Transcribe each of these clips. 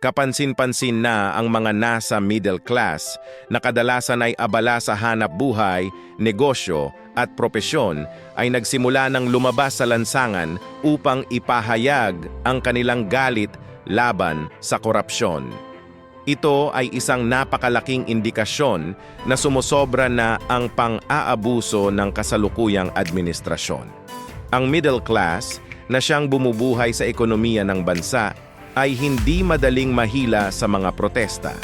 Kapansin-pansin na ang mga nasa middle class na kadalasan ay abala sa hanap buhay, negosyo at propesyon ay nagsimula ng lumabas sa lansangan upang ipahayag ang kanilang galit laban sa korupsyon. Ito ay isang napakalaking indikasyon na sumusobra na ang pang-aabuso ng kasalukuyang administrasyon. Ang middle class na siyang bumubuhay sa ekonomiya ng bansa ay hindi madaling mahila sa mga protesta.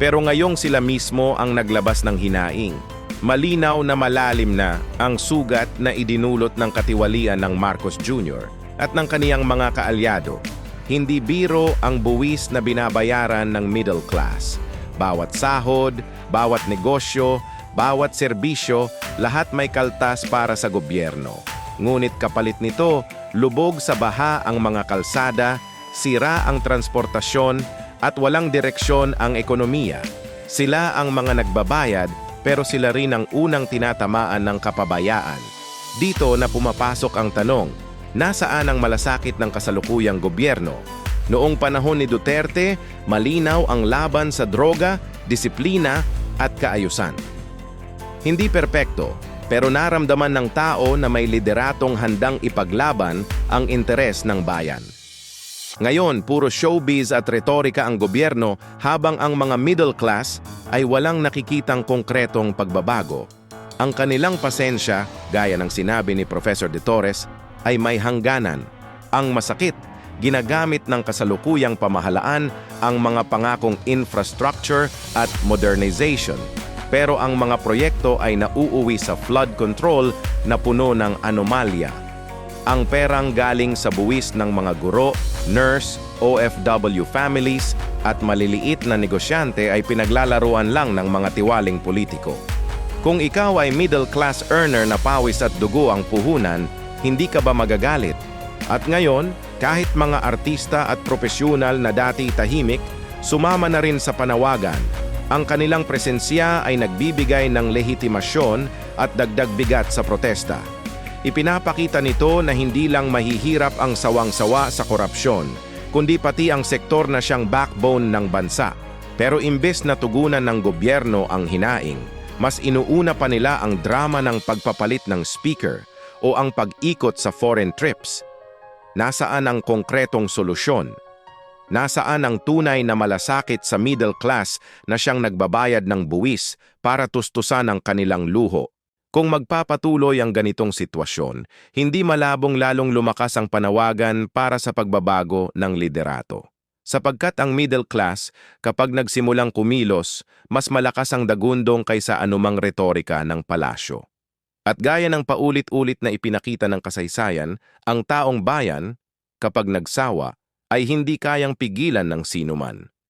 Pero ngayong sila mismo ang naglabas ng hinaing. Malinaw na malalim na ang sugat na idinulot ng katiwalian ng Marcos Jr. at ng kaniyang mga kaalyado. Hindi biro ang buwis na binabayaran ng middle class. Bawat sahod, bawat negosyo, bawat serbisyo, lahat may kaltas para sa gobyerno. Ngunit kapalit nito, lubog sa baha ang mga kalsada, sira ang transportasyon at walang direksyon ang ekonomiya. Sila ang mga nagbabayad pero sila rin ang unang tinatamaan ng kapabayaan. Dito na pumapasok ang tanong, nasaan ang malasakit ng kasalukuyang gobyerno? Noong panahon ni Duterte, malinaw ang laban sa droga, disiplina at kaayusan. Hindi perpekto, pero naramdaman ng tao na may lideratong handang ipaglaban ang interes ng bayan. Ngayon, puro showbiz at retorika ang gobyerno habang ang mga middle class ay walang nakikitang konkretong pagbabago. Ang kanilang pasensya, gaya ng sinabi ni Professor De Torres, ay may hangganan. Ang masakit, ginagamit ng kasalukuyang pamahalaan ang mga pangakong infrastructure at modernization. Pero ang mga proyekto ay nauuwi sa flood control na puno ng anomalya. Ang perang galing sa buwis ng mga guro, nurse, OFW families at maliliit na negosyante ay pinaglalaruan lang ng mga tiwaling politiko. Kung ikaw ay middle class earner na pawis at dugo ang puhunan, hindi ka ba magagalit? At ngayon, kahit mga artista at profesyonal na dati tahimik, sumama na rin sa panawagan. Ang kanilang presensya ay nagbibigay ng lehitimasyon at dagdag bigat sa protesta. Ipinapakita nito na hindi lang mahihirap ang sawang-sawa sa korupsyon, kundi pati ang sektor na siyang backbone ng bansa. Pero imbes na tugunan ng gobyerno ang hinaing, mas inuuna pa nila ang drama ng pagpapalit ng speaker o ang pag-ikot sa foreign trips. Nasaan ang konkretong solusyon? Nasaan ang tunay na malasakit sa middle class na siyang nagbabayad ng buwis para tustusan ang kanilang luho? Kung magpapatuloy ang ganitong sitwasyon, hindi malabong lalong lumakas ang panawagan para sa pagbabago ng liderato. Sapagkat ang middle class, kapag nagsimulang kumilos, mas malakas ang dagundong kaysa anumang retorika ng palasyo. At gaya ng paulit-ulit na ipinakita ng kasaysayan, ang taong bayan, kapag nagsawa, ay hindi kayang pigilan ng sinuman.